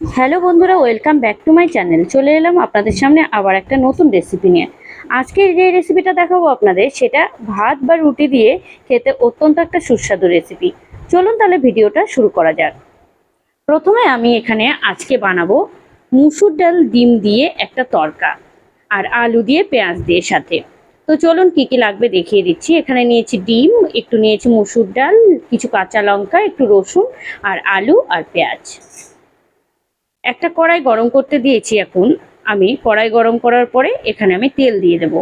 Hello বন্ধুরা, welcome back to my channel. চলে এলাম আপনাদের সামনে আবার একটা নতুন রেসিপি নিয়ে। আজকে যে রেসিপিটা দেখাবো আপনাদের, সেটা ভাত বা রুটি দিয়ে খেতে অত্যন্ত একটা সুস্বাদু রেসিপি চলুন তাহলে ভিডিওটা শুরু করা যাক। প্রথমে আমি এখানে আজকে বানাবো মুসুর ডাল ডিম দিয়ে একটা তরকা আর আলু দিয়ে পেঁয়াজ দিয়ে সাথে। তো চলুন কি কি লাগবে দেখিয়ে দিচ্ছি। এখানে নিয়েছি ডিম, একটু নিয়েছি মুসুর ডাল, কিছু কাঁচা লঙ্কা, একটু রসুন আর আলু আর পেঁয়াজ। একটা কড়াই গরম করতে দিয়েছি এখন। আমি কড়াই গরম করার পরে এখানে আমি তেল দিয়ে দেব।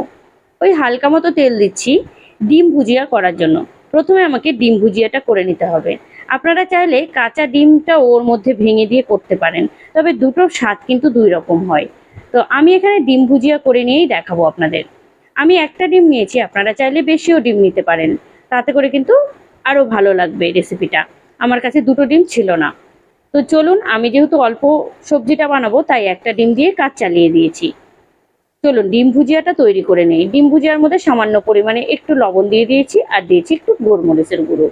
ওই হালকা মতো তেল দিচ্ছি ডিম ভুজিয়া করার জন্য। প্রথমে আমাকে ডিম ভুজিয়াটা করে নিতে হবে। আপনারা চাইলে কাঁচা ডিমটা ওর মধ্যে ভেঙে দিয়ে করতে পারেন, তবে দুটোর স্বাদ কিন্তু দুই রকম হয়। তো আমি এখানে ডিম ভুজিয়া করে নিয়েই দেখাবো আপনাদের। আমি একটা ডিম নিয়েছি, আপনারা চাইলে বেশিও ডিম নিতে পারেন। তাতে করে কিন্তু আরও ভালো লাগবে রেসিপিটা আমার কাছে দুটো ডিম ছিল না। তো চলুন, আমি যেহেতু অল্প সবজিটা বানাবো, তাই একটা ডিম দিয়ে কাজ চালিয়ে দিয়েছি। চলুন, ডিম ভুজিয়াটা তৈরি করে নেই। ডিম ভুজিয়ার মধ্যে সামান্য পরিমাণে একটু লবণ দিয়ে দিয়েছি আর দিয়েছি একটু গোলমরিচের গুঁড়ো।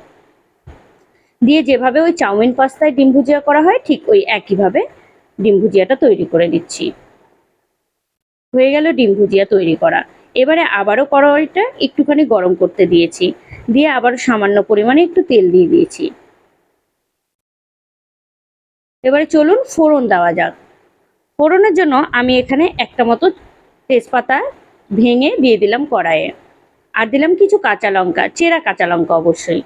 দিয়ে যেভাবে ওই চাউমিন পাস্তায় ডিম ভুজিয়া করা হয়, ঠিক ওই একইভাবে ডিম ভুজিয়াটা তৈরি করে দিচ্ছি হয়ে গেল ডিম ভুজিয়া তৈরি করা। এবারে আবারও কড়াইটা একটুখানি গরম করতে দিয়েছি। দিয়ে আবারও সামান্য পরিমাণে একটু তেল দিয়ে দিয়েছি। এবারে চলুন ফোড়ন দেওয়া যাক। ফোড়নের জন্য আমি এখানে একটা মতো তেজপাতা ভেঙে দিয়ে দিলাম কড়াইয়ে। আর দিলাম কিছু কাঁচা লঙ্কা, চেরা কাঁচা লঙ্কা অবশ্যই।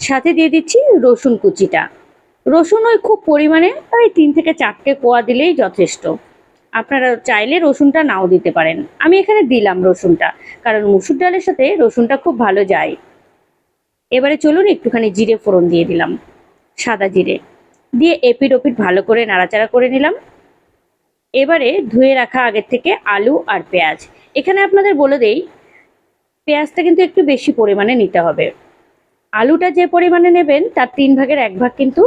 সাথে দিয়ে দিচ্ছি রসুন কুচিটা। রসুন ওই খুব পরিমাণে ওই তিন থেকে চারটে কোয়া দিলেই যথেষ্ট। আপনারা চাইলে রসুনটা নাও দিতে পারেন। আমি এখানে দিলাম রসুনটা, কারণ মুসুর ডালের সাথে রসুনটা খুব ভালো যায়। এবারে চলুন একটুখানি জিরে ফোড়ন দিয়ে দিলাম, সাদা জিরে। দিয়ে এপিট ওপিট ভালো করে নাড়াচাড়া করে নিলাম। এবারে ধুয়ে রাখা আগের থেকে আলু আর পেঁয়াজ। এখানে আপনাদের বলে দেই, পেঁয়াজটা কিন্তু একটু বেশি পরিমাণে নিতে হবে। আলুটা যে পরিমাণে নেবেন, তার তিন ভাগের এক ভাগ কিন্তু,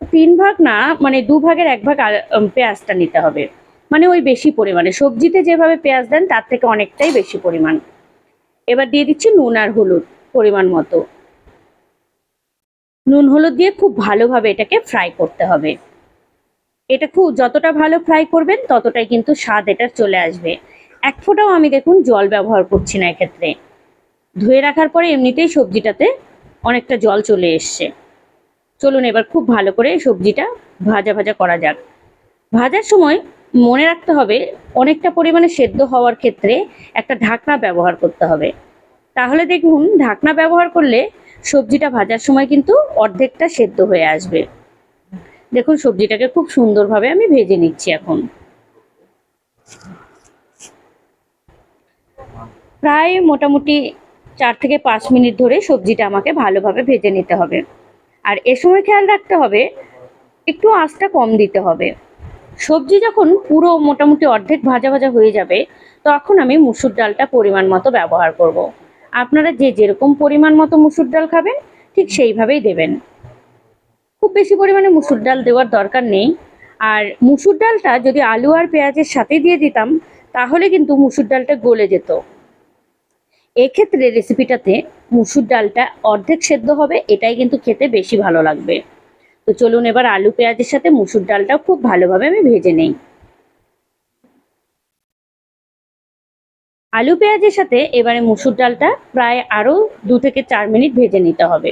তিন ভাগ না মানে দু ভাগের এক ভাগ পেঁয়াজটা নিতে হবে। মানে ওই বেশি পরিমাণে। সবজিতে যেভাবে পেঁয়াজ দেন, তার থেকে অনেকটাই বেশি পরিমাণ। এবার দিয়ে দিচ্ছি নুন আর হলুদ পরিমাণ মতো। নুন হলুদ দিয়ে খুব ভালোভাবে এটাকে ফ্রাই করতে হবে। এটা খুব যতটা ভালো ফ্রাই করবেন, ততটাই কিন্তু স্বাদ এটার চলে আসবে। এক ফোঁটাও আমি দেখুন জল ব্যবহার করছি না এক্ষেত্রে। ধুয়ে রাখার পরে এমনিতেই সবজিটাতে অনেকটা জল চলে এসছে। চলুন এবার খুব ভালো করে সবজিটা ভাজা ভাজা করা যাক। ভাজার সময় মনে রাখতে হবে, অনেকটা পরিমাণে সেদ্ধ হওয়ার ক্ষেত্রে একটা ঢাকনা ব্যবহার করতে হবে। তাহলে দেখুন, ঢাকনা ব্যবহার করলে সবজিটা ভাজার সময় কিন্তু অর্ধেকটা সেদ্ধ হয়ে আসবে। দেখুন সবজিটাকে খুব সুন্দরভাবে আমি ভেজে নিচ্ছি এখন। প্রায় মোটামুটি চার থেকে পাঁচ মিনিট ধরে সবজিটা আমাকে ভালোভাবে ভেজে নিতে হবে। আর এ সময় খেয়াল রাখতে হবে, একটু আঁচটা কম দিতে হবে। সবজি যখন পুরো মোটামুটি অর্ধেক ভাজা ভাজা হয়ে যাবে, তখন আমি মুসুর ডালটা পরিমাণ মতো ব্যবহার করব। আপনারা যে যেরকম পরিমাণ মতো মুসুর ডাল খাবেন, ঠিক সেইভাবেই দেবেন। খুব বেশি পরিমাণে মুসুর ডাল দেওয়ার দরকার নেই। আর মুসুর ডালটা যদি আলু আর পেঁয়াজের সাথে দিয়ে দিতাম, তাহলে কিন্তু মুসুর ডালটা গলে যেত। এক্ষেত্রে রেসিপিটাতে মুসুর ডালটা অর্ধেক সেদ্ধ হবে, এটাই কিন্তু খেতে বেশি ভালো লাগবে। তো চলুন এবার আলু পেঁয়াজের সাথে মুসুর ডালটাও খুব ভালোভাবে আমি ভেজে নেই। আলু পেঁয়াজের সাথে এবারে মুসুর ডালটা প্রায় আরও দু থেকে চার মিনিট ভেজে নিতে হবে।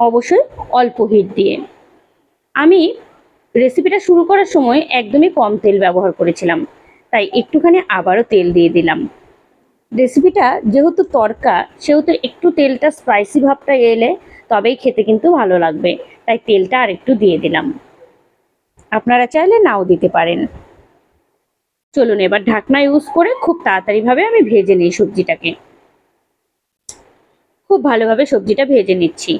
অবশ্যই অল্প হিট দিয়ে। আমি রেসিপিটা শুরু করার সময় একদমই কম তেল ব্যবহার করেছিলাম, তাই একটুখানি আবারও তেল দিয়ে দিলাম। রেসিপিটা যেহেতু তরকা, সেহেতু একটু তেলটা স্পাইসি ভাবটা এলে তবেই খেতে কিন্তু ভালো লাগবে, তাই তেলটা আর একটু দিয়ে দিলাম। আপনারা চাইলে নাও দিতে পারেন। চলুন, এবার ঢাকনা ইউজ করে খুব তাড়াতাড়িভাবে আমি ভেজে নিই সবজিটাকে। খুব ভালোভাবে সবজিটা ভেজে নিচ্ছি।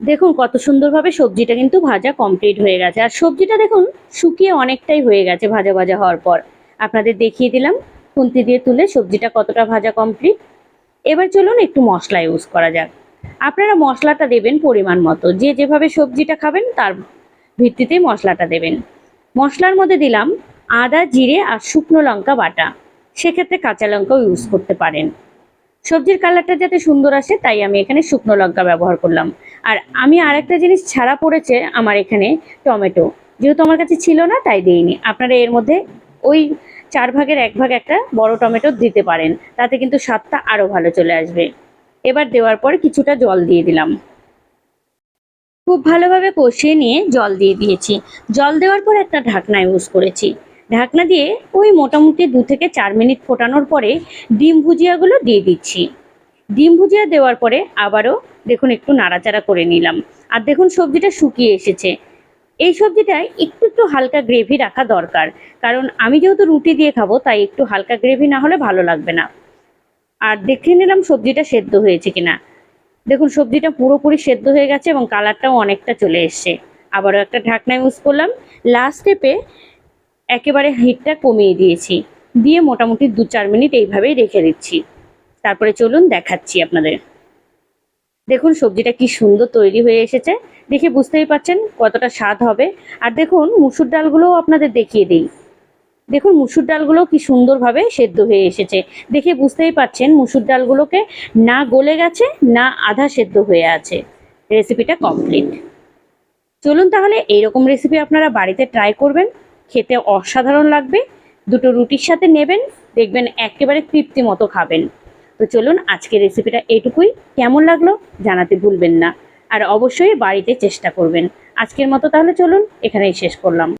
দেখুন, কত সুন্দরভাবে সবজিটা কিন্তু ভাজা কমপ্লিট হয়ে গেছে। আর সবজিটা দেখুন, শুকিয়ে অনেকটাই হয়ে গেছে ভাজা ভাজা হওয়ার পর। আপনাদের দেখিয়ে দিলাম, খুন্তি দিয়ে তুলে সবজিটা কতটা ভাজা কমপ্লিট এবার চলুন একটু মশলা ইউজ করা যাক। আপনারা মশলাটা দেবেন পরিমাণ মতো। যে যেভাবে সবজিটা খাবেন, তার ভিত্তিতে মশলাটা দেবেন। মশলার মধ্যে দিলাম আদা, জিরে আর শুকনো লঙ্কা বাটা। সেক্ষেত্রে কাঁচা লঙ্কাও ইউজ করতে পারেন। সবজির কালারটা যাতে সুন্দর আসে, তাই আমি এখানে শুকনো লঙ্কা ব্যবহার করলাম। আর আমি আরেকটা জিনিস ছাড়া পড়েছে আমার এখানে, টমেটো। যেহেতু আমার কাছে ছিল না, তাই দিইনি। আপনারা এর মধ্যে ওই চার ভাগের এক ভাগ একটা বড় টমেটো দিতে পারেন। তাতে কিন্তু স্বাদটা আরও ভালো চলে আসবে। এবার দেওয়ার পর কিছুটা জল দিয়ে দিলাম। খুব ভালোভাবে কষিয়ে নিয়ে জল দিয়ে দিয়েছি। জল দেওয়ার পর একটা ঢাকনা ইউজ করেছি। ঢাকনা দিয়ে ওই মোটামুটি দু থেকে চার মিনিট ফোটানোর পরে ডিম ভুজিয়াগুলো দিয়ে দিচ্ছি। ডিম ভুজিয়া দেওয়ার পরে আবারও দেখুন একটু নাড়াচাড়া করে নিলাম। আর দেখুন সবজিটা শুকিয়ে এসেছে। এই সবজিটায় একটু একটু হালকা গ্রেভি রাখা দরকার। কারণ আমি যেহেতু রুটি দিয়ে খাব, তাই একটু হালকা গ্রেভি না হলে ভালো লাগবে না। আর দেখে নিলাম সবজিটা সেদ্ধ হয়েছে কিনা। দেখুন, সবজিটা পুরোপুরি সেদ্ধ হয়ে গেছে এবং কালারটাও অনেকটা চলে এসছে। আবারও একটা ঢাকনা ইউজ করলাম। লাস্ট স্টেপে একেবারে হিটটা কমিয়ে দিয়েছি। দিয়ে মোটামুটি দু চার মিনিট এইভাবেই রেখে দিচ্ছি। তারপরে চলুন দেখাচ্ছি আপনাদের। দেখুন, সবজিটা কি সুন্দর তৈরি হয়ে এসেছে। দেখে বুঝতেই পারছেন কতটা স্বাদ হবে। আর দেখুন, মুসুর ডালগুলোও আপনাদের দেখিয়ে দিই। দেখুন, মুসুর ডালগুলো কি সুন্দরভাবে সেদ্ধ হয়ে এসেছে। দেখে বুঝতেই পারছেন মুসুর ডালগুলোকে না গলে গেছে, না আধা সেদ্ধ হয়ে আছে। রেসিপিটা কমপ্লিট। চলুন তাহলে এইরকম রেসিপি আপনারা বাড়িতে ট্রাই করবেন। খেতে অসাধারণ লাগবে। দুটো রুটির সাথে নেবেন, দেখবেন একেবারে তৃপ্তি মতো খাবেন। তো চলুন আজকের রেসিপিটা এইটুকুই কেমন লাগল জানাতে ভুলবেন না। আর অবশ্যই বাড়িতে চেষ্টা করবেন। আজকের মতো তাহলে চলুন, এখানেই শেষ করলাম।